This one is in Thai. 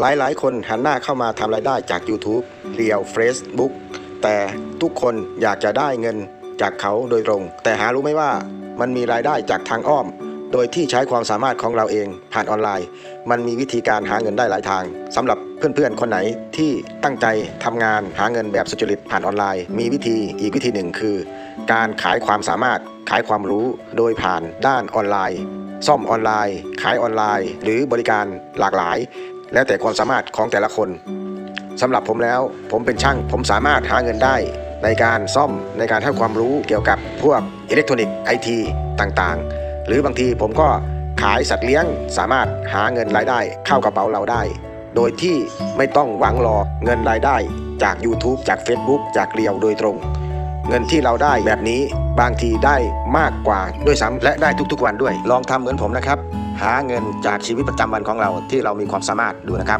หลายๆ คนหันหน้าเข้ามาทำรายได้จาก YouTube เรียว Facebook แต่ทุกคนอยากจะได้เงินจากเขาโดยตรง แต่หารู้ไหมว่ามันมีรายได้จากทางอ้อม โดยที่ใช้ความสามารถของเราเองผ่านออนไลน์ มันมีวิธีการหาเงินได้หลายทางสำหรับเพื่อนๆ คนไหนที่ตั้งใจทำงานหาเงินแบบสุจริตผ่านออนไลน์ มีวิธีอีกวิธีหนึ่งคือ การขายความสามารถขายความรู้โดยผ่านด้านออนไลน์ ซ่อมออนไลน์ ขายออนไลน์ หรือบริการหลากหลาย แล้วแต่ความสามารถของแต่ละคนสำหรับผมแล้ว ผมเป็นช่าง ผมสามารถหาเงินได้ ในการซ่อมในการให้ความรู้เกี่ยวกับพวกอิเล็กทรอนิกส์ไอทีต่างๆ หรือบางทีผมก็ขายสัตว์เลี้ยงสามารถหาเงินรายได้เข้ากระเป๋าเราได้ โดยที่ไม่ต้องหวังรอเงินรายได้ จาก YouTube จาก Facebook จากเรียวโดยตรง เงินที่เราได้แบบนี้บางทีได้มากกว่าด้วยซ้ำและได้ทุกๆวันด้วย ลองทำเหมือนผมนะครับ หาเงินจากชีวิตประจำวันของเราที่เรามีความสามารถดูนะครับ